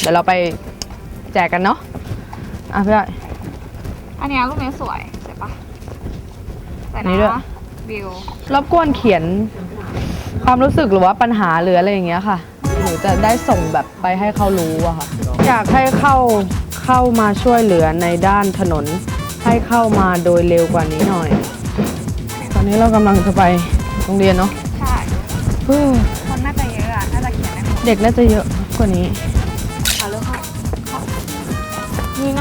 เดี๋ยวเราไปแจกกันเนาะอะพี่อ้อยอันเนี้ยรูปนี้สวยสวยปะสวยนี่ด้วย นะวิว รบกวนเขียนความรู้สึกหรือว่าปัญหาหรืออะไรอย่างเงี้ยค่ะ หนูจะได้ส่งแบบไปให้เขารู้อะค่ะ อยากให้เข้าเข้ามาช่วยเหลือในด้านถนน ให้เข้ามาโดยเร็วกว่านี้หน่อย ตอนนี้เรากำลังจะไปโรงเรียนเนาะใช่เฮ้ยคนน่าจะเยอะอะน่าจะเขียนได้หมดเด็กน่าจะเยอะกว่านี้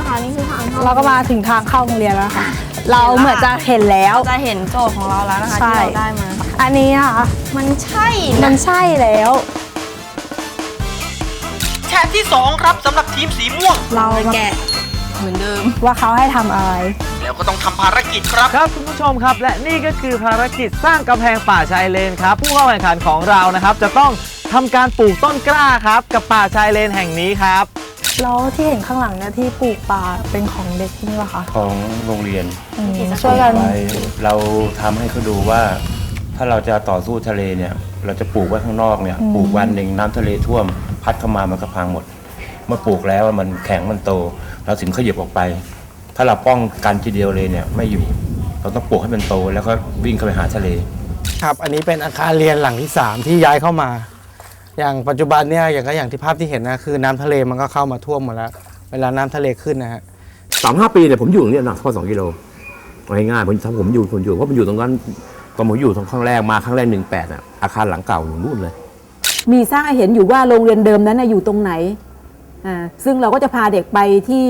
นี่นะคะนี่คือทางเข้าเราก็มาถึงทางเข้าโรงเรียนแล้วค่ะ เราเหมือนจะเห็นแล้ว จะเห็นโจทย์ของเราแล้วนะคะใช่ ที่เราได้มา อันนี้นะคะมันใช่มันะนใช่แล้วแชร์ที่ 2 ครับสำหรับทีมสีม่วง เรามาแกะเหมือนเดิม ว่าเขาให้ทำอะไร แล้วก็ต้องทำภารกิจครับ ครับคุณผู้ชมครับและนี่ก็คือภารกิจสร้างกำแพงป่าชายเลนครับ ผู้เข้าแข่งขันของเรานะครับ จะต้องทำการปลูกต้นกล้าครับ กับป่าชายเลนแห่งนี้ครับ แล้วที่เห็นข้างหลังเนี่ยที่ปลูกป่าเป็นของเด็กนี่เหรอคะของโรงเรียนอืมช่วยกัน ไว้เราทำให้เขาดูว่า ถ้าเราจะต่อสู้ทะเลเนี่ย เราจะปลูกไว้ข้างนอกเนี่ยปลูกวันหนึ่งน้ำทะเลท่วม พัดเข้ามามันก็พังหมด เมื่อปลูกแล้วมันแข็งมันโต เราถึงขยับออกไป ถ้าเราป้องกันทีเดียวเลยเนี่ยไม่อยู่ เราต้องปลูกให้มันโตแล้วก็วิ่งเข้าไปหาทะเล ครับ อันนี้เป็นอาคารเรียนหลังที่ 3 ที่ย้ายเข้ามา อย่างปัจจุบันเนี่ยอย่างก็อย่างที่ภาพที่เห็นนะคือน้ำทะเลมันก็เข้ามาท่วมหมดแล้ว เวลาน้ำทะเลขึ้นนะฮะ สามห้าปีเนี่ยผมอยู่ตรงเนี้ยหนักข้อสองกิโลเอาง่ายๆผมถ้าผมอยู่ผมอยู่เพราะผมอยู่ตรงนั้นตอนผมอยู่ตรงข้างแรกมาครั้งแรกหนึ่งแปดอะอาคารหลังเก่าอยู่นู่นเลย มีสร้างให้เห็นอยู่ว่าโรงเรียนเดิมนั้นนะอยู่ตรงไหนอ่าซึ่งเราก็จะพาเด็กไปที่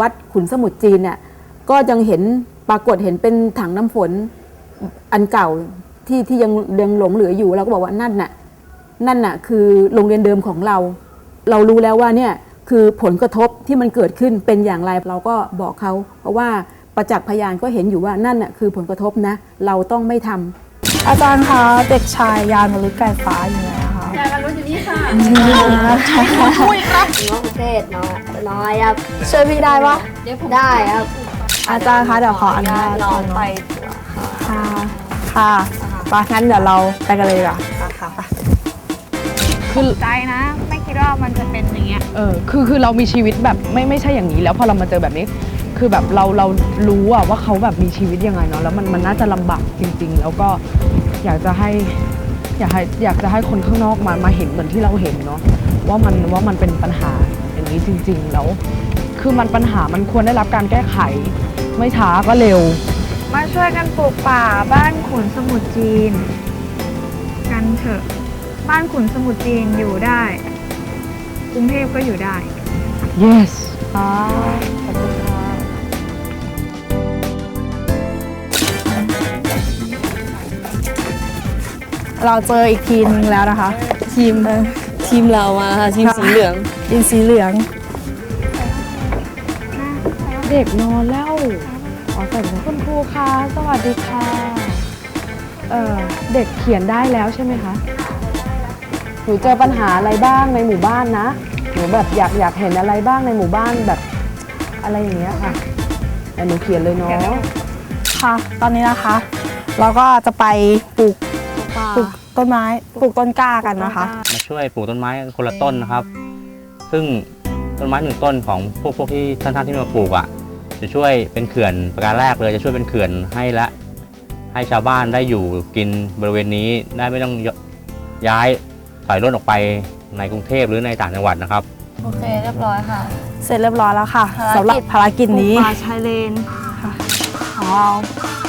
วัดขุนสมุทรจีนเนี่ยก็ยังเห็นปรากฏเห็นเป็นถังน้ำฝนอันเก่าที่ที่ยังยังหลงเหลืออยู่เราก็บอกว่านั่นน่ะ นั่นน่ะคือโรงเรียนเดิมของเรา เรารู้แล้วว่าเนี่ยคือผลกระทบที่มันเกิดขึ้นเป็นอย่างไรเราก็บอกเขา เพราะว่าประจักษ์พยานก็เห็นอยู่ว่านั่นน่ะคือผลกระทบนะ เราต้องไม่ทำอาจารย์คะเด็กชายยานมฤไก่ฟ้าอยู่ไหนอะคะเศษน้อยน้อยครับช่วยพี่ได้ปะได้ครับ อาจารย์คะเดี๋ยวขออนุญาตน้องไปค่ะค่ะไปงั้นเดี๋ยวเราไปกันเลยดีกว่ะ ค่ะคือ ใจนะ ไม่คิดว่ามันจะเป็นอย่างเงี้ย เออคือคือเรามีชีวิตแบบไม่ไม่ใช่อย่างนี้ แล้วพอเรามาเจอแบบนี้ คือแบบเราเรารู้อะว่าเขาแบบมีชีวิตยังไงเนาะแล้วมันมันน่าจะลำบากจริง ๆ แล้วก็อยากจะให้ อยากให้อยากจะให้คนข้างนอกมามาเห็นเหมือนที่เราเห็นเนาะว่ามันว่ามันเป็นปัญหาอย่างนี้จริง ๆ แล้ว คือมันปัญหามันควรได้รับการแก้ไข ไม่ช้าก็เร็ว มาช่วยกันปลูกป่าบ้านขุนสมุทรจีน กันเถอะ บ้านขุนสมุทรจีนอยู่ได้ กรุงเทพก็อยู่ได้ yes ค่ะขอบคุณค่ะเราเจออีกทีมนึงแล้วนะคะ ทีมทีมเรามาค่ะทีมสีเหลืองทีมสีเหลือง เด็กนอนแล้วอ๋อแต่คุณครูคะสวัสดีค่ะ เออเด็กเขียนได้แล้วใช่ไหมคะ หนูเจอปัญหาอะไรบ้างในหมู่บ้านนะหนูแบบอยากอยากเห็นอะไรบ้างในหมู่บ้านแบบอะไรอย่างเงี้ยค่ะแต่หนูเขียนเลยเนาะค่ะ ตอนนี้นะคะ เราก็จะไปปลูกปลูกต้นไม้ปลูกต้นกล้ากันนะคะ มาช่วยปลูกต้นไม้คนละต้นนะครับ ซึ่งต้นไม้หนึ่งต้นของพวกพวกที่ท่านๆที่มาปลูกอะจะช่วยเป็นเขื่อนประการแรกเลยจะช่วยเป็นเขื่อนให้ละให้ชาวบ้านได้อยู่กินบริเวณนี้ได้ไม่ต้องย้าย ถอยร่นออกไปในกรุงเทพหรือในต่างจังหวัดนะครับ โอเคเรียบร้อยค่ะ เสร็จเรียบร้อยแล้วค่ะภารกิจสำหรับภารกิจนี้ป่าชายเลนของเรา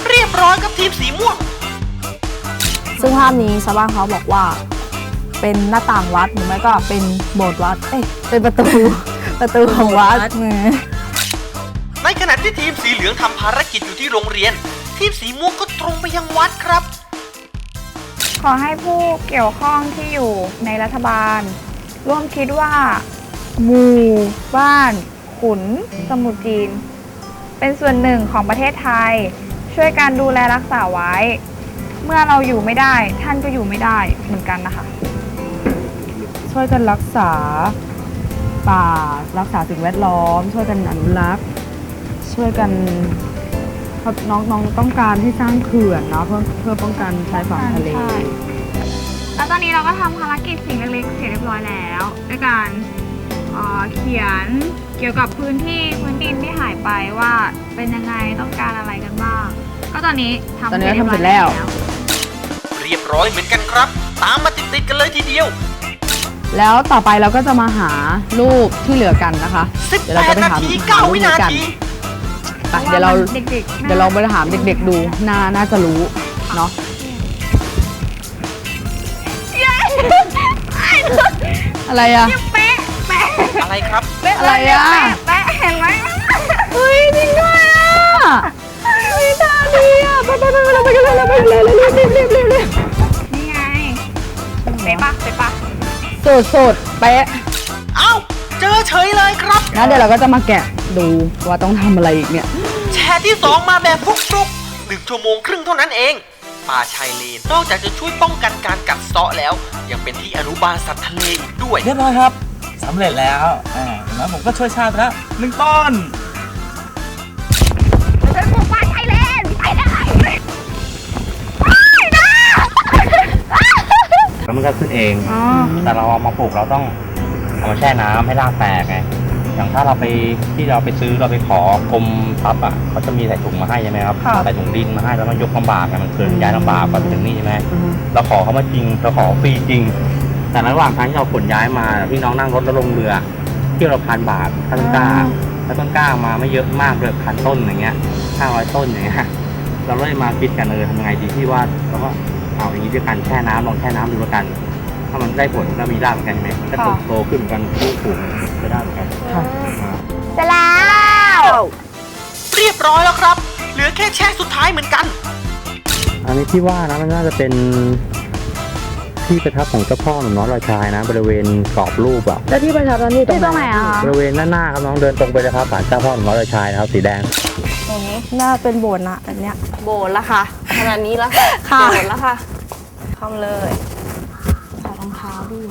เรียบร้อยกับทีมสีม่วง ซึ่งภาพนี้ชาวบ้านเขาบอกว่า เป็นหน้าต่างวัดหรือไม่ก็เป็นโบสถ์วัดเอ้ยเป็นประตูประตูของวัดอืมในขณะที่ทีมสีเหลืองทำภารกิจอยู่ที่โรงเรียน ทีมสีม่วงก็ตรงไปยังวัดครับข อให้ผู้เกี่ยวข้องที่อยู่ในรัฐบาล ร่วมคิดว่า หมู่บ้าน ขุน สมุทรจีน เป็นส่วนหนึ่งของประเทศไทย ช่วยการดูแลรักษาไว้ เมื่อเราอยู่ไม่ได้ ท่านก็อยู่ไม่ได้เหมือนกันนะคะ ช่วยกันรักษาป่า รักษาสิ่งแวดล้อม ช่วยกันอนุรักษ์ ช่วยกัน ราะน้องน้องต้องการที่สร้างเขื่อนเนาะเพื่อเพื่อป้องกันชายฝั่งทะเล ใช่ แล้วตอนนี้เราก็ทำภารกิจสิ่งเล็กๆ เสร็จเรียบร้อยแล้วด้วยการขเอ่อเขียนเกี่ยวกับพื้นที่พื้นดินที่หายไปว่าเป็นยังไงต้องการอะไรกันบ้าง ก็ตอนนี้ทำตอนนี้ก็ทำเสร็จแล้ว เรียบร้อยเหมือนกันครับ ตามมาติดๆกันเลยทีเดียวแล้วต่อไปเราก็จะมาหารูปที่เหลือกันนะคะ เดี๋ยวเราจะไป18นาหาทีหารูป9วินี้นากัน ที ไปเดี๋ยวเราเด็กๆเดี๋ยวเราไปถามเด็ก ๆ ดูน่าน่าจะรู้เนาะอะไรอะแปะแปะอะไรครับอะไรอะแปะเห็นไหมเฮ้ยจริงด้วยอะไม่น่าดีอะไปไปไปไปไปกันเลยไปกันเลยรีบรีบรีบรีบนี่ไงเป๊ะปะเป๊ะปะสุดสุดเป๊ะเอ้าเจอเฉยเลยครับงั้นเดี๋ยวเราก็จะมาแกะดูว่าต้องทำอะไรอีกเนี่ย แชร์ที่ 2 มาแบบฟลุกๆหนึ่งชั่วโมงครึ่งเท่านั้นเอง ป่าชายเลนนอกจากจะช่วยป้องกันการกัดเซาะแล้ว ยังเป็นที่อนุบาลสัตว์ทะเลอีกด้วย เรียบร้อยครับสำเร็จแล้วอ่าเห็นไหมผมก็ช่วยชาติไปแล้วหนึ่งต้นเป็นปลูกป่าชายเลนไปได้แล้วมันก็ขึ้นเองแต่เราเอามาปลูกเราต้องเอามาแช่น้ำให้รากแตกไง อย่างถ้าเราไปที่เราไปซื้อเราไปขอกรมทรัพย์อะเขาจะมีใส่ถุงมาให้ใช่ไหมครับค่ะใส่ถุงดินมาให้แล้วมันยกลำบากไงมันเคลื่อนย้ายลำบากกว่าถึงนี่ใช่ไหมเราขอเขามาจริงเราขอฟรีจริง แต่ระหว่างทางที่เราขนย้ายมาพี่น้องนั่งรถแล้วลงเรือเที่ยวละพันบาทถ้าต้นกล้าถ้าต้นกล้ามาไม่เยอะมากเลยพันต้นอย่างเงี้ยห้าร้อยต้นอย่างเงี้ยเราเลยมาคิดกันเออทำยังไงดีที่ว่าเราก็เอาอย่างนี้ด้วยกันแช่น้ำลองแช่น้ำดูแล้วกัน ถ้ามันได้ผลก็มีรากเหมือนกันใช่ไหมถ้าโตโตขึ้นเหมือนกันลูกปลูกจะได้เหมือนกันเสร็จแล้ว เรียบร้อยแล้วครับ เหลือแค่แช่สุดท้ายเหมือนกัน อันนี้ที่ว่านะมันน่าจะเป็นที่ประทับของเจ้าพ่อหนุ่มน้อยลอยชายนะ บริเวณกรอบรูปอะแล้วที่ประชาชนอยู่ตรงตรงไหนอะคะบริเวณหน้าหน้าครับน้องเดินตรงไปเลยครับศาลเจ้าพ่อหนุ่มน้อยลอยชายนะครับสีแดงตรงนี้น่าเป็นโบสถ์นะอันเนี้ย โบนละค่ะขนาดนี้แล้วค่ะค่ะ โบนละค่ะทำเลย ใส่รองเท้าด้วย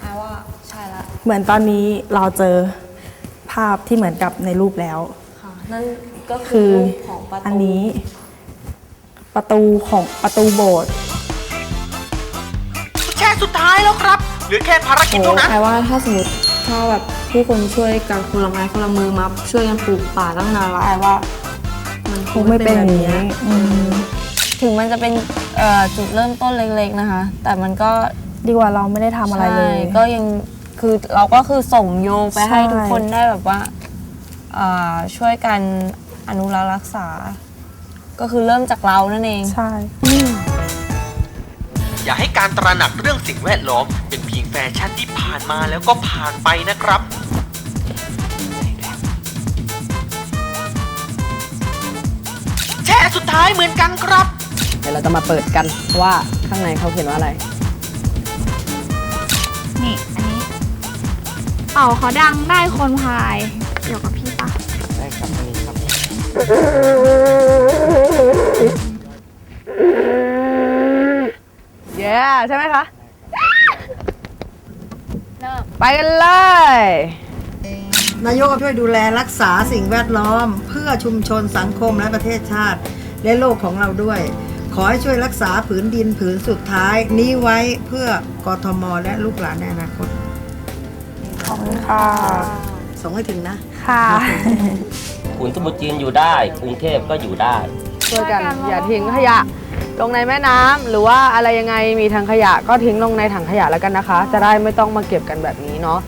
แปลว่าใช่ละ เหมือนตอนนี้เราเจอภาพที่เหมือนกับในรูปแล้ว ค่ะนั่นก็คืคืออรูปของประตูอันนี้ ประตูของประตูโบสถ์แช่สุดท้ายแล้วครับเหลือแค่ภารกิจโอ้เท่านั้น แปลว่าถ้าสมมติถ้าแบบผู้คนช่วยกันคนละไม้คนละมือมาช่วยกันปลูกป่าตั้งนานแล้วแปลว่า มันคงไม่เป็นอย่างนี้แบบอืมถึงมันจะเป็นเอ่อจุดเริ่มต้นเล็กๆนะคะ แต่มันก็ดีกว่าเราไม่ได้ทำอะไรเลย ใช่ก็ยัง คือเราก็คือส่งโยงไปใช่ ให้ทุกคนได้แบบว่าอ่าช่วยกันอนุรักษ์รักษา ก็คือเริ่มจากเรานั่นเอง ใช่ อย่าให้การตระหนักเรื่องสิ่งแวดล้อม เป็นเพียงแฟชั่นที่ผ่านมาแล้วก็ผ่านไปนะครับ แช่สุดท้ายเหมือนกันครับ เดี๋ยวเราจะมาเปิดกันว่าข้างในเขาเขียนว่าอะไร นี่ อันนี้ เป่าเขาดังได้คนพาย เกี่ยวกับพี่ปะได้ครับอันนี้ครับเย้ใช่ไหมคะไปกันเลย นายกก็ช่วยดูแลรักษาสิ่งแวดล้อม เพื่อชุมชนสังคมและประเทศชาติ และโลกของเราด้วย ขอให้ช่วยรักษาผืนดินผืนสุดท้าย นี้ไว้เพื่อกทมและลูกหลานในอนาคต ขอบคุณค่ะ ส่งให้ถึงนะ ค่ะ ขุนสมุทรจีนอยู่ได้ กรุงเทพก็อยู่ได้ ช่วยกันอย่าทิ้งขยะ ลงในแม่น้ำหรือว่าอะไรยังไงมีถังขยะก็ทิ้งลงในถังขยะแล้วกันนะคะ จะได้ไม่ต้องมาเก็บกันแบบนี้เนาะ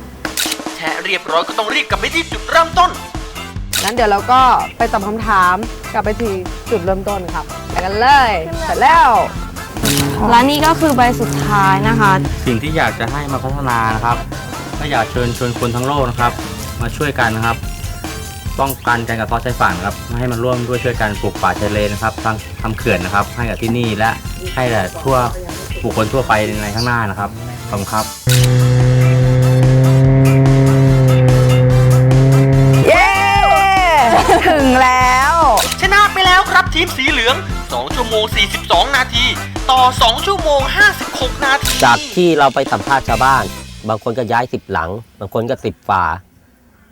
แช่เรียบร้อยก็ต้องรีบกลับไปที่จุดเริ่มต้น งั้นเดี๋ยวเราก็ไปตอบคำถามกลับไปที่จุดเริ่มต้นครับไปกันเลยเสร็จแล้ว และนี่ก็คือใบสุดท้ายนะคะ สิ่งที่อยากจะให้มาพัฒนานะครับก็ อยากเชิญชวนคนทั้งโลกนะครับ มาช่วยกันนะครับ ป้องกันการกัดเซาะชายฝั่งครับให้มันร่วมด้วยช่วยกันปลูกป่าชายเลนนะครับทำทำเขื่อนนะครับ ให้กับที่นี่และให้แหละทั่วบุคคลทั่วไปในข้างหน้านะครับขอบคุณครับ เย้ ถึงแล้ว ชนะไปแล้วครับทีมสีเหลือง 2 ชั่วโมง 42 นาที ต่อ 2 ชั่วโมง 56 นาที จากที่เราไปสัมภาษณ์ชาวบ้าน บางคนก็ย้ายสิบหลัง บางคนก็สิบฝา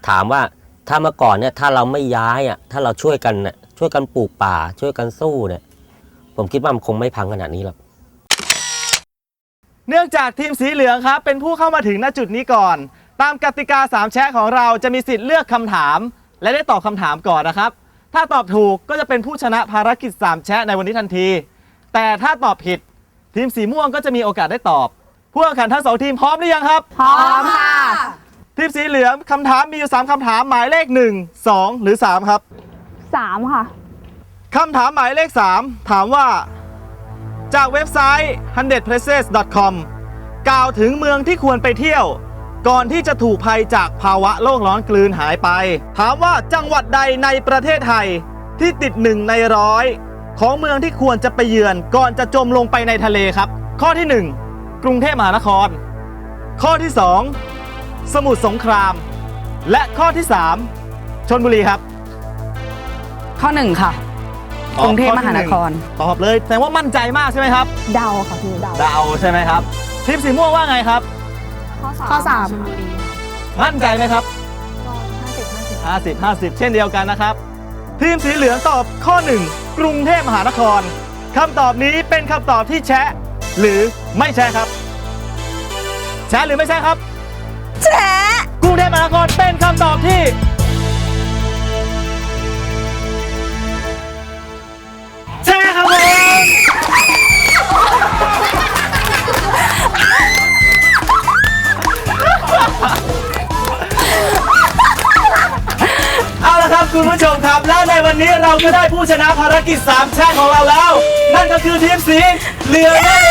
ถามว่าถ้าเมื่อก่อนเนี่ยถ้าเราไม่ย้ายอะถ้าเราช่วยกันน่ะช่วยกันปลูกป่า ช่วยกันสู้เนี่ยผมคิดว่ามันคงไม่พังขนาดนี้หรอก เนื่องจากทีมสีเหลืองครับ เป็นผู้เข้ามาถึงณจุดนี้ก่อน ตามกติกาสามแชะของเราจะมีสิทธิ์เลือกคำถาม และได้ตอบคำถามก่อนนะครับ ถ้าตอบถูกก็จะเป็นผู้ชนะภารกิจสามแชะในวันนี้ทันที แต่ถ้าตอบผิด ทีมสีม่วงก็จะมีโอกาสได้ตอบ ผู้แข่งขันทั้งสองทีมพร้อมหรือยังครับ พร้อมค่ะ ทีมสีเหลืองคำถามมีอยู่3คำถามหมายเลข1 2หรือ3ครับสามค่ะคำถามหมายเลข3ถามว่า จากเว็บไซต์ 100places.com กล่าวถึงเมืองที่ควรไปเที่ยว ก่อนที่จะถูกภัยจากภาวะโลกร้อนกลืนหายไป ถามว่าจังหวัดใดในประเทศไทยที่ติดหนึ่งในร้อยของเมืองที่ควรจะไปเยือนก่อนจะจมลงไปในทะเลครับ ข้อที่ 1 กรุงเทพมหานคร ข้อที่ 2 สมุทรสงคราม และข้อที่ 3ชนบุรีครับข้อหนึ่งค่ะกรุงเทพมหานครตอบเลยแต่ว่ามั่นใจมากใช่ไหมครับเดาค่ะพี่เดาเดาใช่ไหมครับทีมสีม่วงว่าไงครับ ข้อสามมั่นใจไหมครับ 50 50 เช่นเดียวกันนะครับ ทีมสีเหลืองตอบข้อ 1 กรุงเทพมหานครคำตอบนี้เป็นคำตอบที่แชะ หรือไม่แชะครับ แชะหรือไม่แชะครับ แชะกรุงเทพมหานครเป็นคำตอบที่แชะครับผมเอาละครับคุณผู้ชมครับ และในวันนี้เราก็ได้ผู้ชนะภารกิจ3ชาติของเราแล้ว นั่นก็คือทีมสีเหลือง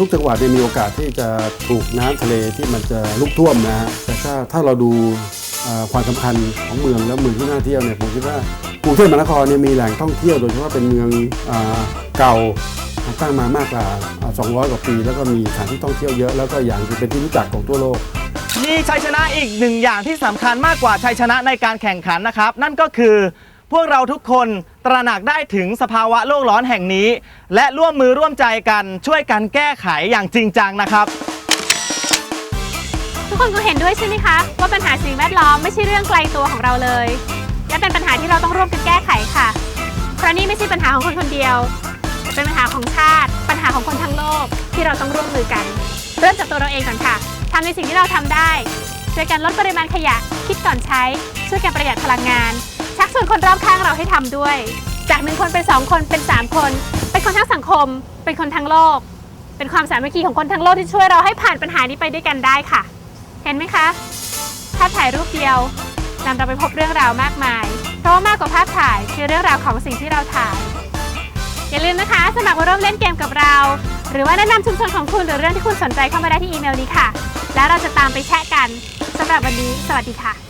ทุกจังหวัดเนี่ยมีโอกาสที่จะถูกน้ำทะเลที่มันจะลุกท่วมนะฮะแต่ถ้าถ้าเราดูความสำคัญของเมืองแล้วเมืองที่น่าเที่ยวเนี่ยผมคิดว่ากรุงเทพมหานครเนี่ยมีแหล่งท่องเที่ยวโดยเฉพาะเป็นเมืองอ่าเก่าตั้งมามากกว่า 200 กว่าปี แล้วก็มีสถานที่ท่องเที่ยวเยอะแล้วก็อย่างที่เป็นที่รู้จักของทั่วโลกมีชัยชนะอีกหนึ่งอย่างที่สำคัญมากกว่าชัยชนะในการแข่งขันนะครับ นั่นก็คือ พวกเราทุกคนตระหนักได้ถึงสภาวะโลกร้อนแห่งนี้ และร่วมมือร่วมใจกันช่วยกันแก้ไขอย่างจริงจังนะครับ ทุกคนคงเห็นด้วยใช่ไหมคะ ว่าปัญหาสิ่งแวดล้อมไม่ใช่เรื่องไกลตัวของเราเลย และเป็นปัญหาที่เราต้องร่วมกันแก้ไขค่ะ เพราะนี่ไม่ใช่ปัญหาของคนคนเดียวแต่เป็นปัญหาของชาติ ปัญหาของคนทั้งโลกที่เราต้องร่วมมือกัน เริ่มจากตัวเราเองก่อนค่ะทำในสิ่งที่เราทำได้ช่วยกันลดปริมาณขยะ คิดก่อนใช้ ช่วยกันประหยัดพลังงาน ชักชวนคนรอบข้างเราให้ทำด้วย จากหนึ่งคนเป็นสองคนเป็นสามคน เป็นคนทั้งสังคม เป็นคนทั้งโลก เป็นความสามัคคีของคนทั้งโลกที่ช่วยเราให้ผ่านปัญหานี้ไปด้วยกันได้ค่ะ เห็นไหมคะภาพถ่ายรูปเดียวนำเราไปพบเรื่องราวมากมาย เพราะว่ามากกว่าภาพถ่ายคือเรื่องราวของสิ่งที่เราถ่าย อย่าลืมนะคะสมัครมาร่วมเล่นเกมกับเรา หรือว่าแนะนำชุมชนของคุณหรือเรื่องที่คุณสนใจเข้ามาได้ที่อีเมลนี้ค่ะ แล้วเราจะตามไปแชะกันสำหรับวันนี้ สวัสดีค่ะ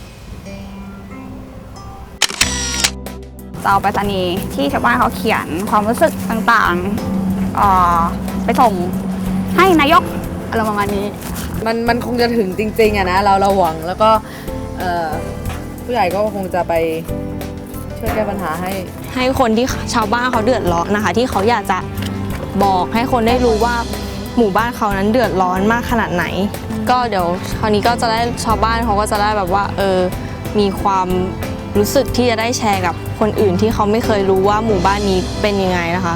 จะเอาไปรษณีย์ที่ชาวบ้านเขาเขียนความรู้สึกต่างๆเอ่อไปส่งให้นายกอะไรประมาณนี้ มันมันคงจะถึงจริงๆอะนะเราเราหวังแล้วก็เอ่อผู้ใหญ่ก็คงจะไปช่วยแก้ปัญหาให้ ให้คนที่ชาวบ้านเขาเดือดร้อนนะคะ ที่เขาอยากจะบอกให้คนได้รู้ว่าหมู่บ้านเขานั้นเดือดร้อนมากขนาดไหน ก็เดี๋ยวคราวนี้ก็จะได้ชาวบ้านเขาก็จะได้แบบว่า เออมีความ รู้สึกที่จะได้แชร์กับคนอื่นที่เขาไม่เคยรู้ว่าหมู่บ้านนี้เป็นยังไงนะคะ